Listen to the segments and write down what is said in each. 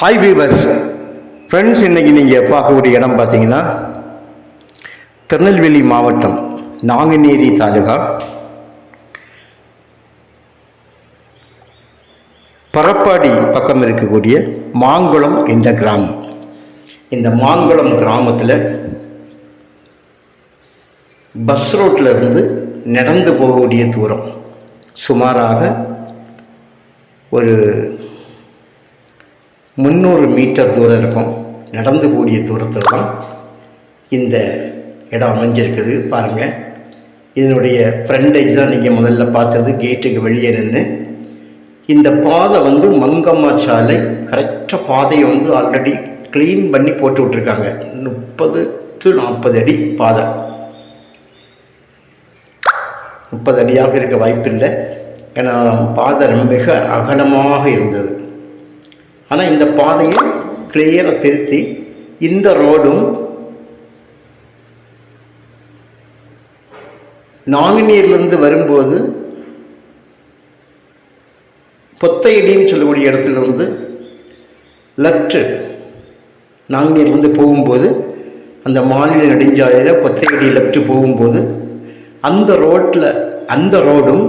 Hi viewers friends இன்னைக்கு நீங்கள் பார்க்கக்கூடிய இடம் பார்த்தீங்கன்னா திருநெல்வேலி மாவட்டம் நாங்குநேரி தாலுகா. பரப்பாடி பக்கம் இருக்கக்கூடிய மாங்குளம் என்ற கிராமம். இந்த மாங்குளம் கிராமத்தில் பஸ் ரோட்டில் இருந்து நடந்து போகக்கூடிய தூரம் சுமாராக ஒரு முந்நூறு மீட்டர் தூரம் இருக்கும். நடந்து கூடிய தூரத்தில் தான் இந்த இடம் அமைஞ்சிருக்குது. பாருங்கள் இதனுடைய ஃப்ரண்டேஜ் தான் நீங்கள் முதல்ல பார்த்தது. கேட்டுக்கு வெளியே நின்று இந்த பாதை வந்து மங்கம்மா சாலை கரெக்டாக பாதையை வந்து ஆல்ரெடி க்ளீன் பண்ணி போட்டு விட்ருக்காங்க முப்பது டு நாற்பது அடி பாதை. முப்பது அடியாக இருக்க வாய்ப்பில்லை. ஏன்னா பாதை மிக அகலமாக இருந்தது. ஆனால் இந்த பாதையை கிளியராக திருத்தி இந்த ரோடும் நாங்குநீர்லேருந்து வரும்போது பொத்தையடின்னு சொல்லக்கூடிய இடத்துலேருந்து லெஃப்ட்டு நாங்குநீர்லேருந்து போகும்போது அந்த மாநில நெடுஞ்சாலையில் பொத்தையடி லெஃப்ட்டு போகும்போது அந்த ரோட்டில் அந்த ரோடும்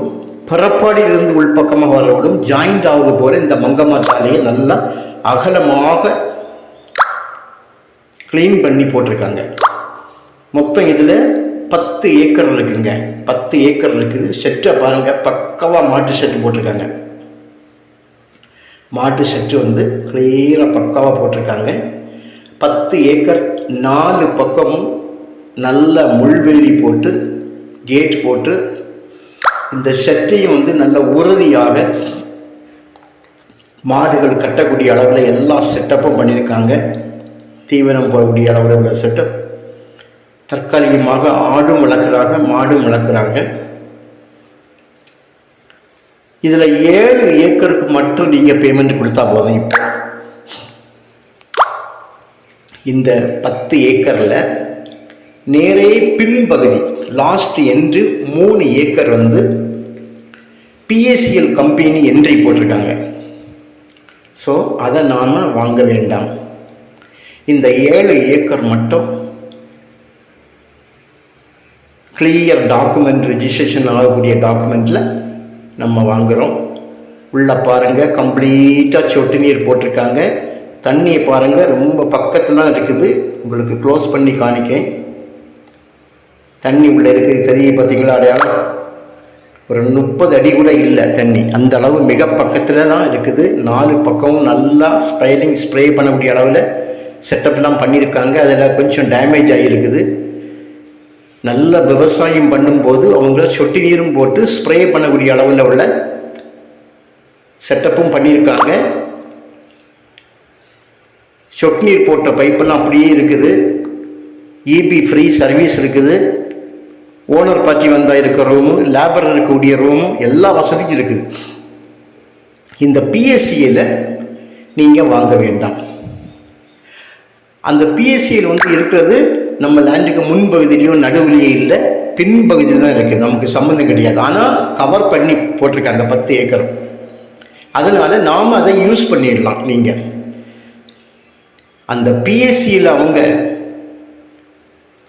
பிறப்பாடியிலிருந்து உள்பக்கமாக வரவிடும் ஜாயிண்ட் ஆகுது போல இந்த மங்கம்மா சாலையை நல்லா அகலமாக க்ளீன் பண்ணி போட்டிருக்காங்க. மொத்தம் இதில் பத்து ஏக்கர் இருக்குங்க. பத்து ஏக்கர் இருக்குது. ஷெட்டை பாருங்கள் பக்கவாக மாட்டு ஷெட்டு போட்டிருக்காங்க. மாட்டு ஷெட்டு வந்து கிளியராக பக்காவாக போட்டிருக்காங்க. பத்து ஏக்கர் நாலு பக்கமும் நல்ல முள்வேலி போட்டு கேட் போட்டு இந்த ஷெட்டையும் வந்து நல்ல உறுதியாக மாடுகள் கட்டக்கூடிய அளவில் எல்லா செட்டப்பும் பண்ணியிருக்காங்க. தீவிரம் போகக்கூடிய அளவில் உள்ள செட்டப் தற்காலிகமாக ஆடும் வளர்க்குறாங்க மாடும் வளர்க்குறாங்க. இதில் ஏழு ஏக்கருக்கு மட்டும் நீங்கள் பேமெண்ட் கொடுத்தா போதும் இப்போ. இந்த பத்து ஏக்கரில் நேரே பின்பகுதி லாஸ்ட் என்று மூணு ஏக்கர் வந்து பிஎஸ்சிஎல் கம்பெனி என்ட்ரி போட்டிருக்காங்க. ஸோ அதை நாம் வாங்க வேண்டாம். இந்த ஏழு ஏக்கர் மட்டும் கிளியர் டாக்குமெண்ட் ரிஜிஸ்ட்ரேஷன் ஆகக்கூடிய டாக்குமெண்ட்டில் நம்ம வாங்குகிறோம் உள்ளே பாருங்கள் கம்ப்ளீட்டாக சொட்டு நீர் போட்டிருக்காங்க. தண்ணியை பாருங்கள் ரொம்ப பக்கத்தில் இருக்குது. உங்களுக்கு க்ளோஸ் பண்ணி காணிக்கேன். தண்ணி உள்ளே இருக்குது தெரிய பார்த்தீங்களா அடையாளம்? ஒரு முப்பது அடி கூட இல்லை தண்ணி. அந்த அளவு மிக பக்கத்தில் தான் இருக்குது. நாலு பக்கமும் நல்லா ஸ்பைலிங் ஸ்ப்ரே பண்ணக்கூடிய அளவில் செட்டப்லாம் பண்ணியிருக்காங்க. அதில் கொஞ்சம் டேமேஜ் ஆகியிருக்குது. நல்ல விவசாயம் பண்ணும்போது அவங்கள சொட்டு நீரும் போட்டு ஸ்ப்ரே பண்ணக்கூடிய அளவில் உள்ள செட்டப்பும் பண்ணியிருக்காங்க. சொட்டு நீர் போட்ட பைப்பெல்லாம் அப்படியே இருக்குது. இபி ஃப்ரீ சர்வீஸ் இருக்குது. ஓனர் பார்ட்டி வந்தால் இருக்க ரூமு லேபர் இருக்கக்கூடிய ரூமு எல்லா வசதியும் இருக்குது. இந்த பிஎஸ்சியில் நீங்கள் வாங்க வேண்டாம். அந்த பிஎஸ்சியில் வந்து இருக்கிறது நம்ம லேண்டுக்கு முன்பகுதியிலையும் நடுவுலையும் இல்லை பின்பகுதியில் தான் இருக்குது நமக்கு சம்மந்தம் கிடையாது. ஆனால் கவர் பண்ணி போட்டிருக்காங்க பத்து ஏக்கர். அதனால் நாம் அதை யூஸ் பண்ணிடலாம் நீங்கள் அந்த பிஎஸ்சியில் அவங்க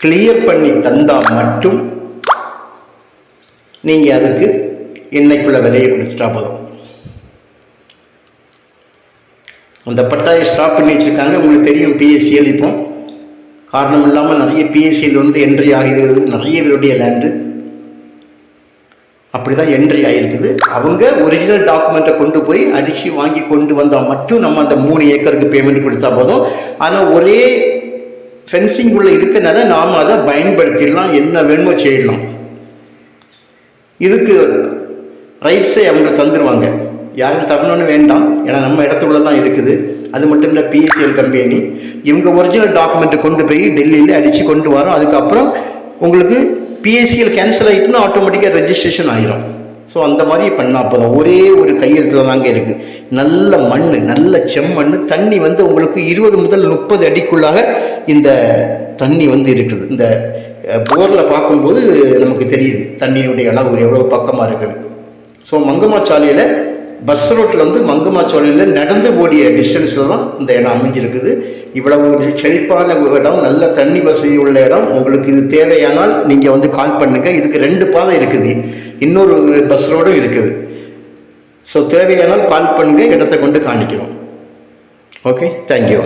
கிளியர் பண்ணி தந்தால் மட்டும் நீங்கள் அதுக்கு இன்னைக்குள்ள விலையை கொடுத்துட்டா போதும். அந்த பட்டாயை ஸ்டாப் பண்ணி வச்சுருக்காங்க. உங்களுக்கு தெரியும் பிஎஸ்சிஎல் இப்போ காரணம் இல்லாமல் நிறைய பிஎஸ்சியில் வந்து என்ட்ரி ஆகிறது நிறைய பேருடைய லேண்டு அப்படி தான் என்ட்ரி ஆகிருக்குது அவங்க ஒரிஜினல் டாக்குமெண்ட்டை கொண்டு போய் அடித்து வாங்கி கொண்டு வந்தால் மட்டும் நம்ம அந்த மூணு ஏக்கருக்கு பேமெண்ட் கொடுத்தா போதும். ஆனால் ஒரே ஃபென்சிங்குள்ளே இருக்கிறனால இருக்கனால நாம் அதை பயன்படுத்திடலாம். என்ன வேணுமோ செய்யலாம். இதுக்கு ரைட்ஸை அவங்க தந்துடுவாங்க யாரும் தரணும்னு வேண்டாம். ஏன்னா நம்ம இடத்துக்குள்ள தான் இருக்குது. அது மட்டும் இல்லை பிஎஸ்சிஎல் கம்பெனி இவங்க ஒரிஜினல் டாக்குமெண்ட்டை கொண்டு போய் டெல்லியில் அடித்து கொண்டு வரோம். அதுக்கப்புறம் உங்களுக்கு பிஎஸ்சிஎல் கேன்சல் ஆகிட்டுனா ஆட்டோமேட்டிக்காக ரெஜிஸ்ட்ரேஷன் ஆகிடும் ஸோ அந்த மாதிரி பண்ணால் போதும். ஒரே ஒரு கையெழுத்தில் தாங்க இருக்குது நல்ல மண் நல்ல செம்மண் தண்ணி வந்து உங்களுக்கு இருபது முதல் முப்பது அடிக்குள்ளாக இந்த தண்ணி வந்து இருக்குது. இந்த போரில் பார்க்கும்போது நமக்கு தெரியுது தண்ணியினுடைய அளவு எவ்வளோ பக்கமாக இருக்குன்னு. ஸோ மங்கம்மாச்சாலையில் பஸ் ரோட்டில் வந்து மங்கம்மாச்சாலையில் நடந்து ஓடிய டிஸ்டன்ஸில் தான் இந்த இடம் அமைஞ்சிருக்குது. இவ்வளவு செழிப்பான இடம் நல்ல தண்ணி வசதி உள்ள இடம். உங்களுக்கு இது தேவையானால் நீங்கள் வந்து கால் பண்ணுங்கள் இதுக்கு ரெண்டு பாதை இருக்குது. இன்னொரு பஸ் ரோடும் இருக்குது. ஸோ தேவையானால் கால் பண்ணுங்கள் இடத்த கொண்டு காணிக்கணும் ஓகே தேங்க்யூ